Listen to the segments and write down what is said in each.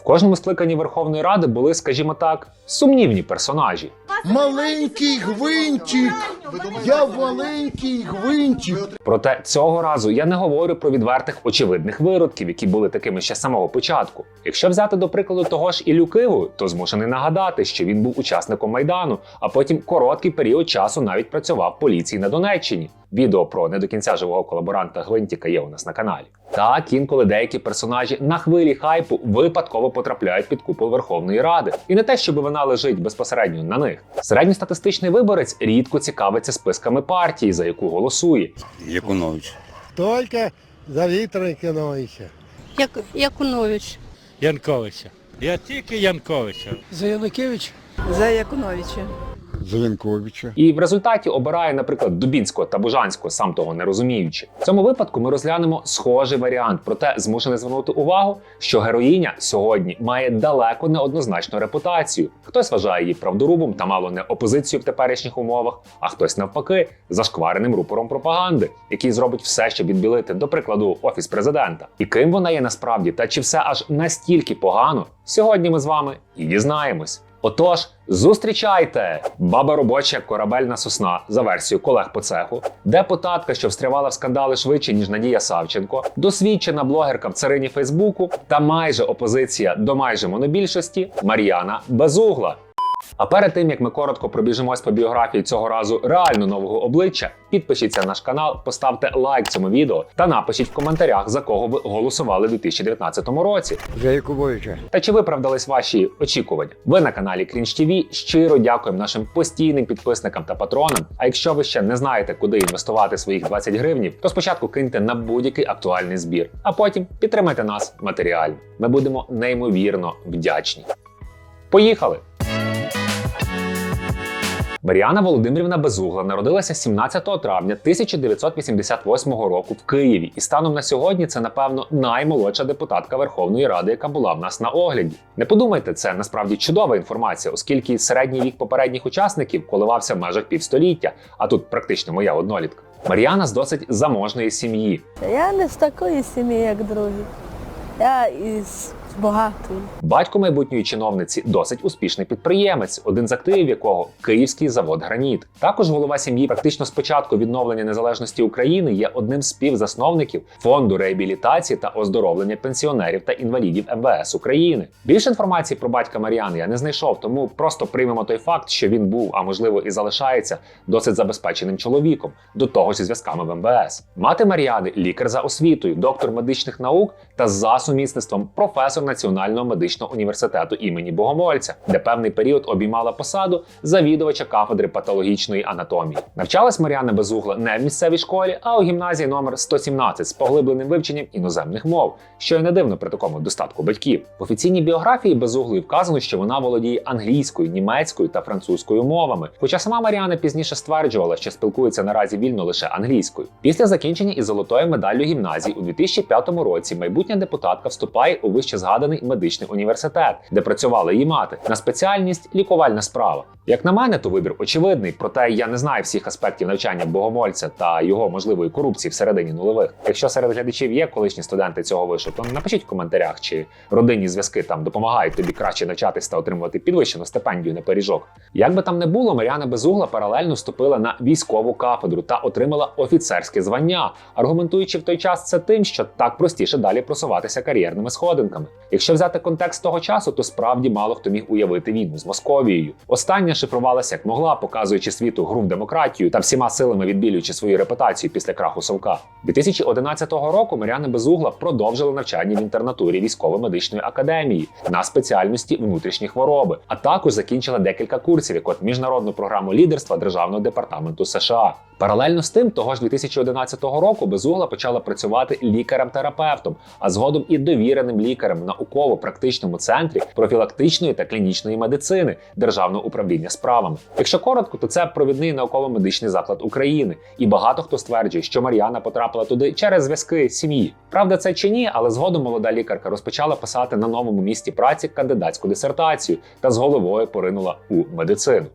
В кожному скликанні Верховної Ради були, скажімо так, сумнівні персонажі. Маленький гвинтик. Я маленький гвинтик. Проте цього разу я не говорю про відвертих очевидних виродків, які були такими ще з самого початку. Якщо взяти до прикладу того ж Іллю Киву, то змушений нагадати, що він був учасником майдану, а потім короткий період часу навіть працював в поліції на Донеччині. Відео про не до кінця живого колаборанта Гвинтіка є у нас на каналі. Так, інколи деякі персонажі на хвилі хайпу випадково потрапляють під купол Верховної Ради. І не те, щоб вона лежить безпосередньо на них. Середньостатистичний виборець рідко цікавиться списками партії, за яку голосує. Якунович. Тільки за Віктора Кіновича. Як, Якунович. Янковича. Я тільки Янковича. За Янукевич? За Якуновича. Зеленковича. І в результаті обирає, наприклад, Дубінського та Бужанського, сам того не розуміючи. В цьому випадку ми розглянемо схожий варіант, проте змушений звернути увагу, що героїня сьогодні має далеко неоднозначну репутацію. Хтось вважає її правдорубом та мало не опозицію в теперішніх умовах, а хтось навпаки зашквареним рупором пропаганди, який зробить все, щоб відбілити, до прикладу, офіс президента. І ким вона є насправді, та чи все аж настільки погано, сьогодні ми з вами і дізнаємось. Отож, зустрічайте! Баба робоча корабельна сосна. За версією колег по цеху, депутатка, що встрявала в скандали швидше ніж Надія Савченко, досвідчена блогерка в царині Фейсбуку. Та майже опозиція до майже монобільшості. Мар'яна Безугла. А перед тим як ми коротко пробіжимось по біографії цього разу реально нового обличчя, підпишіться на наш канал, поставте лайк цьому відео та напишіть в коментарях, за кого ви голосували у 2019 році. За Якубовича. Та чи виправдались ваші очікування? Ви на каналі Крінж ТВ. Щиро дякуємо нашим постійним підписникам та патронам. А якщо ви ще не знаєте, куди інвестувати своїх 20 гривнів, то спочатку киньте на будь-який актуальний збір, а потім підтримайте нас матеріально. Ми будемо неймовірно вдячні. Поїхали! Мар'яна Володимирівна Безугла народилася 17 травня 1988 року в Києві, і станом на сьогодні це, напевно, наймолодша депутатка Верховної Ради, яка була в нас на огляді. Не подумайте, це насправді чудова інформація, оскільки середній вік попередніх учасників коливався в межах півстоліття, а тут практично моя однолітка. Мар'яна з досить заможної сім'ї. Я не з такої сім'ї, як другі. Я із багатої. Батько майбутньої чиновниці досить успішний підприємець, один з активів якого Київський завод Граніт. Також голова сім'ї практично з початку відновлення незалежності України є одним з співзасновників фонду реабілітації та оздоровлення пенсіонерів та інвалідів МВС України. Більше інформації про батька Мар'яни я не знайшов, тому просто приймемо той факт, що він був, а можливо і залишається досить забезпеченим чоловіком, до того зі зв'язками в МВС. Мати Мар'яни лікар за освітою, доктор медичних наук та за сумісництвом професор Національного медичного університету імені Богомольця, де певний період обіймала посаду завідувача кафедри патологічної анатомії. Навчалась Мар'яна Безугла не в місцевій школі, а у гімназії номер 117 з поглибленим вивченням іноземних мов, що й не дивно при такому достатку батьків. В офіційній біографії Безуглої вказано, що вона володіє англійською, німецькою та французькою мовами. Хоча сама Мар'яна пізніше стверджувала, що спілкується наразі вільно лише англійською. Після закінчення із золотою медаллю гімназії у 2005 році майбутня депутатка вступає у вище згаданий медичний університет, де працювала її мати на спеціальність лікувальна справа. Як на мене, то вибір очевидний, проте я не знаю всіх аспектів навчання богомольця та його можливої корупції всередині нульових. Якщо серед глядачів є колишні студенти цього вишу, то напишіть в коментарях, чи родинні зв'язки там допомагають тобі краще навчатись та отримувати підвищену стипендію на пиріжок. Як би там не було, Мар'яна Безугла паралельно вступила на військову кафедру та отримала офіцерське звання, аргументуючи в той час це тим, що так простіше далі просуватися кар'єрними сходинками. Якщо взяти контекст того часу, то справді мало хто міг уявити війну з Московією. Остання шифрувалася як могла, показуючи світу гру в демократію та всіма силами відбілюючи свою репутацію після краху Совка. 2011 року Мар'яна Безугла продовжила навчання в інтернатурі військово-медичної академії на спеціальності внутрішні хвороби, а також закінчила декілька курсів, як от міжнародну програму лідерства Державного департаменту США. Паралельно з тим, того ж 2011 року Безугла почала працювати лікарем-терапевтом, а згодом і довіреним лікарем в науково-практичному центрі профілактичної та клінічної медицини Державного управління справами. Якщо коротко, то це провідний науково-медичний заклад України, і багато хто стверджує, що Мар'яна потрапила туди через зв'язки сім'ї. Правда, це чи ні, але згодом молода лікарка розпочала писати на новому місці праці кандидатську дисертацію та з головою поринула у медицину.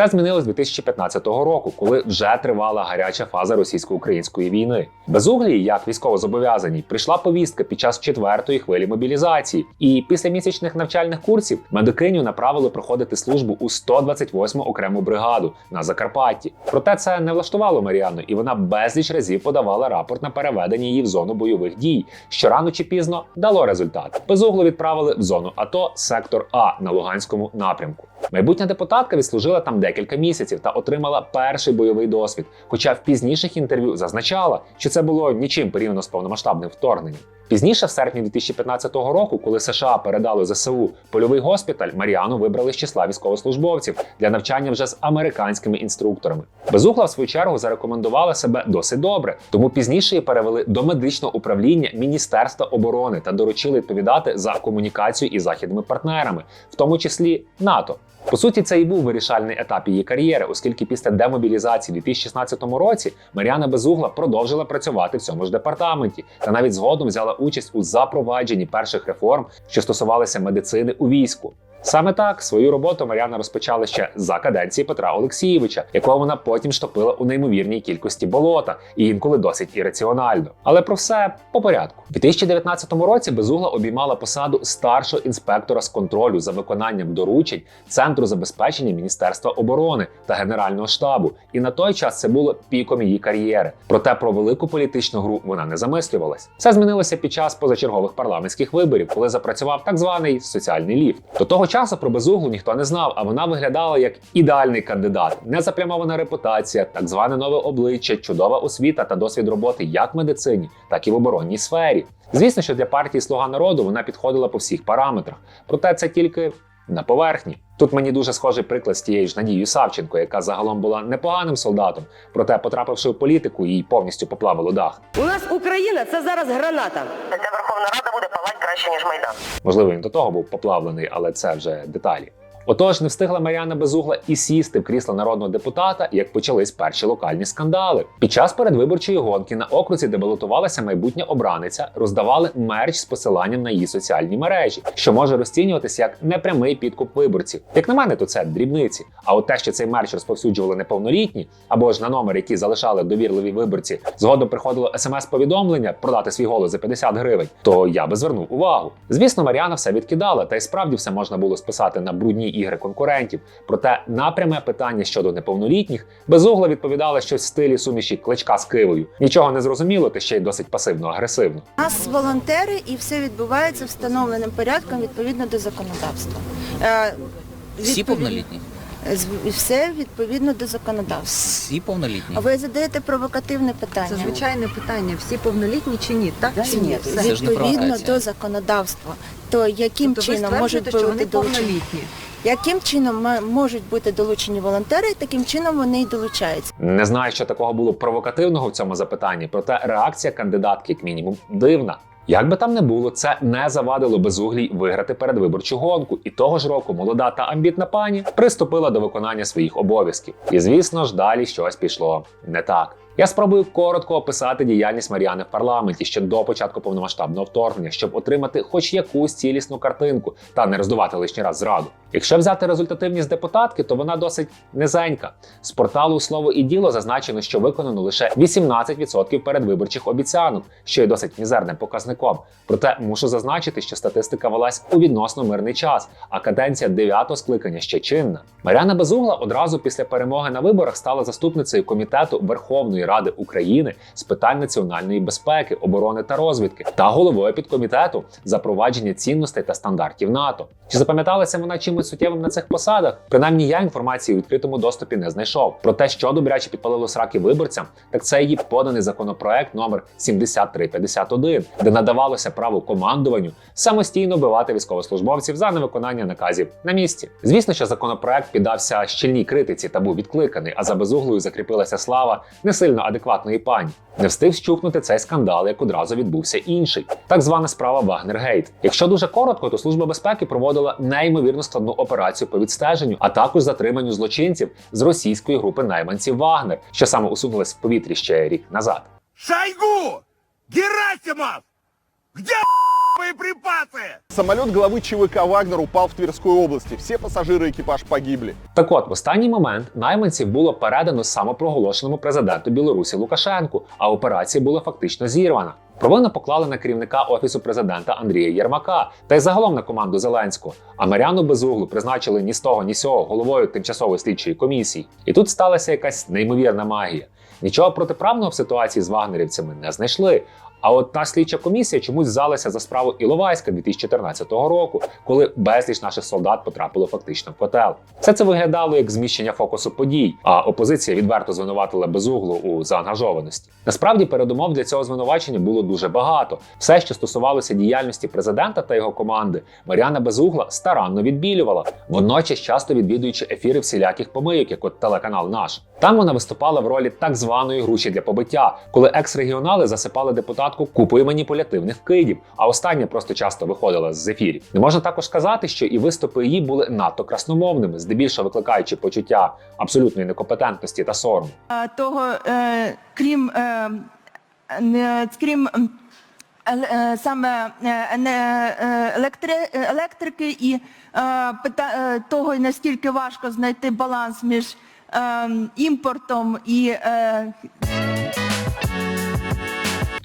Все змінилось 2015 року, коли вже тривала гаряча фаза російсько-української війни. Безуглій, як військовозобов'язаній, прийшла повістка під час четвертої хвилі мобілізації, і після місячних навчальних курсів медикиню направили проходити службу у 128 окрему бригаду на Закарпатті. Проте це не влаштувало Маріану, і вона безліч разів подавала рапорт на переведення її в зону бойових дій, що рано чи пізно дало результат. Безуглу відправили в зону АТО сектор А на Луганському напрямку. Майбутня депутатка відслужила там декілька місяців та отримала перший бойовий досвід. Хоча в пізніших інтерв'ю зазначала, що це було нічим порівняно з повномасштабним вторгненням. Пізніше, в серпні 2015 року, коли США передали ЗСУ польовий госпіталь, Маріану вибрали з числа військовослужбовців для навчання вже з американськими інструкторами. Безугла, в свою чергу, зарекомендувала себе досить добре, тому пізніше її перевели до медичного управління Міністерства оборони та доручили відповідати за комунікацію із західними партнерами, в тому числі НАТО. По суті, це і був вирішальний етап її кар'єри, оскільки після демобілізації у 2016 році Мар'яна Безугла продовжила працювати в цьому ж департаменті та навіть згодом взяла участь у запровадженні перших реформ, що стосувалися медицини у війську. Саме так свою роботу Мар'яна розпочала ще за каденції Петра Олексійовича, якого вона потім штопила у неймовірній кількості болота і інколи досить ірраціонально. Але про все по порядку. У 2019 році Безугла обіймала посаду старшого інспектора з контролю за виконанням доручень Центру забезпечення Міністерства оборони та Генерального штабу. І на той час це було піком її кар'єри. Проте про велику політичну гру вона не замислювалась. Все змінилося під час позачергових парламентських виборів, коли запрацював так званий соціальний ліфт. До того часу про безуглу ніхто не знав, а вона виглядала як ідеальний кандидат, незаплямована репутація, так зване нове обличчя, чудова освіта та досвід роботи як в медицині, так і в оборонній сфері. Звісно, що для партії Слуга народу вона підходила по всіх параметрах, проте це тільки на поверхні. Тут мені дуже схожий приклад з тією ж Надією Савченко, яка загалом була непоганим солдатом, проте, потрапивши в політику, їй повністю поплавило дах. У нас Україна це зараз граната. Ця Верховна Рада буде палати краще, ніж Майдан. Можливо, він до того був поплавлений, але це вже деталі. Отож, не встигла Мар'яна Безугла і сісти в крісло народного депутата, як почались перші локальні скандали. Під час передвиборчої гонки на окрузі, де балотувалася майбутня обраниця, роздавали мерч з посиланням на її соціальні мережі, що може розцінюватися як непрямий підкуп виборців. Як на мене, то це дрібниці. А от те, що цей мерч розповсюджували неповнолітні, або ж на номер, який залишали довірливі виборці, згодом приходило смс-повідомлення продати свій голос за 50 гривень, то я би звернув увагу. Звісно, Мар'яна все відкидала, та й справді все можна було списати на брудні ігри конкурентів. Проте напряме питання щодо неповнолітніх безугла відповідала щось в стилі суміші кличка з кивою. Нічого не зрозуміло, та ще й досить пасивно-агресивно. У нас волонтери і все відбувається встановленим порядком відповідно до законодавства. Е, Всі повнолітні? Все відповідно до законодавства. Всі повнолітні. А ви задаєте провокативне питання. Це звичайне питання, всі повнолітні чи ні, так чи ні? Це відповідно до законодавства. То яким Тобто чином можуть бути повнолітні? Яким чином можуть бути долучені волонтери, таким чином вони й долучаються. Не знаю, що такого було провокативного в цьому запитанні, проте реакція кандидатки, як мінімум, дивна. Як би там не було, це не завадило безуглій виграти передвиборчу гонку, і того ж року молода та амбітна пані приступила до виконання своїх обов'язків. І звісно ж, далі щось пішло не так. Я спробую коротко описати діяльність Мар'яни в парламенті ще до початку повномасштабного вторгнення, щоб отримати хоч якусь цілісну картинку та не роздувати лишній раз зраду. Якщо взяти результативність депутатки, то вона досить низенька. З порталу слово і діло зазначено, що виконано лише 18% передвиборчих обіцянок, що є досить мізерним показником. Проте мушу зазначити, що статистика велась у відносно мирний час, а каденція дев'ятого скликання ще чинна. Мар'яна Безугла одразу після перемоги на виборах стала заступницею комітету Верховної Ради України з питань національної безпеки, оборони та розвідки та головою підкомітету запровадження цінностей та стандартів НАТО. Чи запам'яталася вона чимось суттєвим на цих посадах? Принаймні я інформації у відкритому доступі не знайшов. Про те, що добряче підпалило сраки виборцям, так це її поданий законопроект номер 7351, де надавалося право командуванню самостійно бивати військовослужбовців за невиконання наказів на місці. Звісно, що законопроект піддався щільній критиці та був відкликаний, а за безуглою закріпилася слава не сильно адекватної пані. Не встиг щухнути цей скандал, як одразу відбувся інший, так звана справа Вагнергейт. Якщо дуже коротко, то служба безпеки проводила неймовірно складну операцію по відстеженню, а також затриманню злочинців з російської групи найманців Вагнер, що саме усунулась в повітрі ще рік назад. Шойгу! Герасимов! Где Самолет главы ЧВК «Вагнер» упал в Тверской области. Все пассажиры и экипаж погибли. Так от, в останній момент найманців було передано самопроголошеному президенту Білорусі Лукашенку, а операція була фактично зірвана. Провину поклали на керівника офісу президента Андрія Єрмака та й загалом на команду Зеленського. А Мар'яну Безуглу призначили ні з того, ні з сього головою тимчасової слідчої комісії. І тут сталася якась неймовірна магія. Нічого протиправного в ситуації з вагнерівцями не знайшли. а от та слідча комісія чомусь взялася за справу Іловайська 2014 року, коли безліч наших солдат потрапило фактично в котел. Все це виглядало як зміщення фокусу подій, а опозиція відверто звинуватила безуглу у заангажованості. Насправді передумов для цього звинувачення було дуже багато. Все, що стосувалося діяльності президента та його команди, Мар'яна Безугла старанно відбілювала, водночас часто відвідуючи ефіри всіляких помийок, як от телеканал наш. Там вона виступала в ролі так званої груші для побиття, коли екс-регіонали засипали депутатку купою маніпулятивних вкидів, а остання просто часто виходила з ефірів. Не можна також сказати, що і виступи її були надто красномовними, здебільшого викликаючи почуття абсолютної некомпетентності та сорому. Е, Того, е, крім, е, не- крім е, саме е, е, електри- електрики і е, того, наскільки важко знайти баланс між е, імпортом і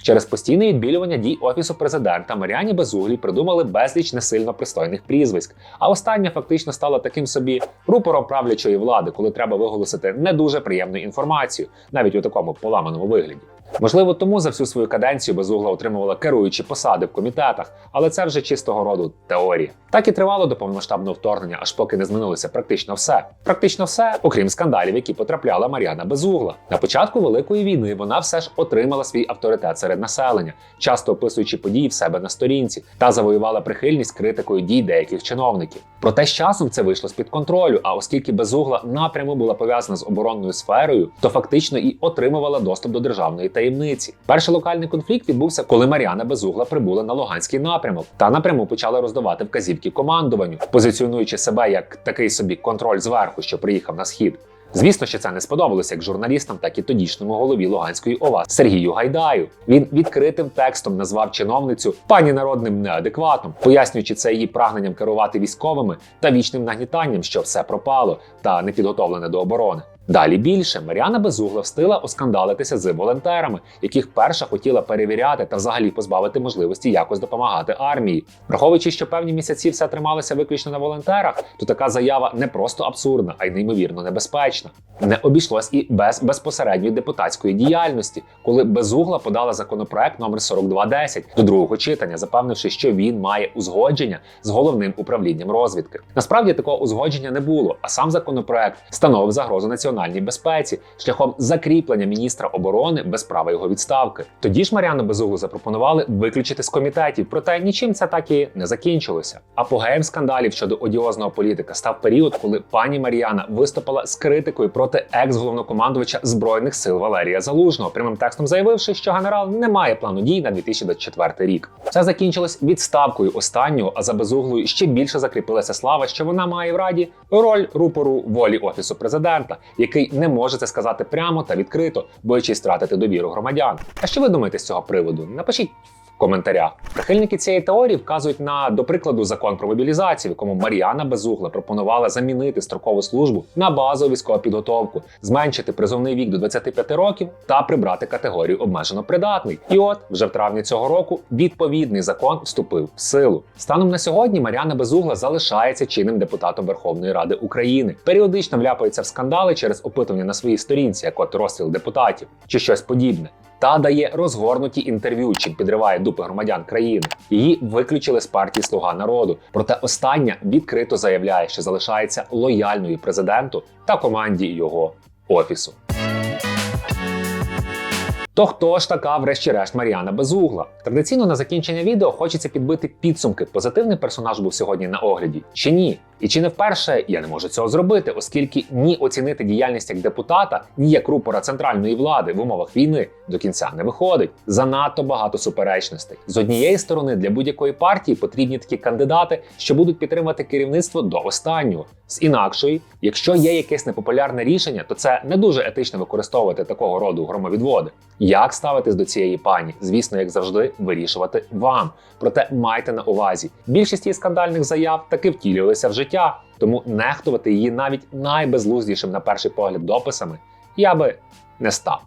Через постійне відбілювання дій офісу президента Маріані Безуглій придумали безліч несильно пристойних прізвиськ. А остання фактично стала таким собі рупором правлячої влади, коли треба виголосити не дуже приємну інформацію, навіть у такому поламаному вигляді. Можливо, тому за всю свою каденцію Безугла отримувала керуючі посади в комітетах, але це вже чистого роду теорія. Так і тривало до повномасштабного вторгнення, аж поки не змінилося практично все. Практично все, окрім скандалів, які потрапляла Мар'яна Безугла. На початку великої війни вона все ж отримала свій авторитет серед населення, часто описуючи події в себе на сторінці, та завоювала прихильність критикою дій деяких чиновників. Проте з часом це вийшло з під контролю. А оскільки Безугла напряму була пов'язана з оборонною сферою, то фактично і отримувала доступ до державної таємниці. Перший локальний конфлікт відбувся, коли Мар'яна Безугла прибула на Луганський напрямок та напряму почала роздавати вказівки командуванню, позиціонуючи себе як такий собі контроль зверху, що приїхав на схід. Звісно, що це не сподобалося як журналістам, так і тодішньому голові Луганської ОВА Сергію Гайдаю. Він відкритим текстом назвав чиновницю пані народним неадекватом, пояснюючи це її прагненням керувати військовими та вічним нагнітанням, що все пропало та не підготовлене до оборони. Далі більше Мар'яна Безугла встигла оскандалитися з волонтерами, яких перша хотіла перевіряти та взагалі позбавити можливості якось допомагати армії. Враховуючи, що певні місяці все трималося виключно на волонтерах, то така заява не просто абсурдна, а й неймовірно небезпечна. Не обійшлось і без безпосередньої депутатської діяльності, коли Безугла подала законопроект номер 4210 до другого читання, запевнивши, що він має узгодження з головним управлінням розвідки. Насправді такого узгодження не було, а сам законопроект становив загрозу національній безпеці шляхом закріплення міністра оборони без права його відставки. Тоді ж Мар'яну Безуглу запропонували виключити з комітетів, проте нічим це так і не закінчилося. Апогеєм скандалів щодо одіозного політика став період, коли пані Мар'яна виступила з критикою проти екс-головнокомандувача збройних сил Валерія Залужного, прямим текстом заявивши, що генерал не має плану дій на 2024 рік. Це закінчилось відставкою останнього, а за безуглою ще більше закріпилася слава, що вона має в раді роль рупору волі офісу президента, який не може це сказати прямо та відкрито, боячись втратити довіру громадян. А що ви думаєте з цього приводу? Напишіть. Коментарях прихильники цієї теорії вказують на, до прикладу, закон про мобілізацію, в якому Мар'яна Безугла пропонувала замінити строкову службу на базову військову підготовку, зменшити призовний вік до 25 років та прибрати категорію обмежено придатний. І от вже в травні цього року відповідний закон вступив в силу. Станом на сьогодні Мар'яна Безугла залишається чинним депутатом Верховної Ради України. Періодично вляпається в скандали через опитування на своїй сторінці, як от розстріл депутатів чи щось подібне. Та дає розгорнуті інтерв'ю, чим підриває дупи громадян країни. Її виключили з партії Слуга народу. Проте остання відкрито заявляє, що залишається лояльною президенту та команді його офісу. То хто ж така, врешті-решт, Мар'яна Безугла? Традиційно на закінчення відео хочеться підбити підсумки. Позитивний персонаж був сьогодні на огляді чи ні? І чи не вперше я не можу цього зробити, оскільки ні оцінити діяльність як депутата, ні як рупора центральної влади в умовах війни до кінця не виходить. Занадто багато суперечностей. З однієї сторони, для будь-якої партії потрібні такі кандидати, що будуть підтримувати керівництво до останнього. З інакшої, якщо є якесь непопулярне рішення, то це не дуже етично використовувати такого роду громовідводи. Як ставитись до цієї пані? Звісно, як завжди, вирішувати вам. Проте майте на увазі, більшість її скандальних заяв таки втілювалися в життя, тому нехтувати її навіть найбезлуздішим на перший погляд дописами я би не став.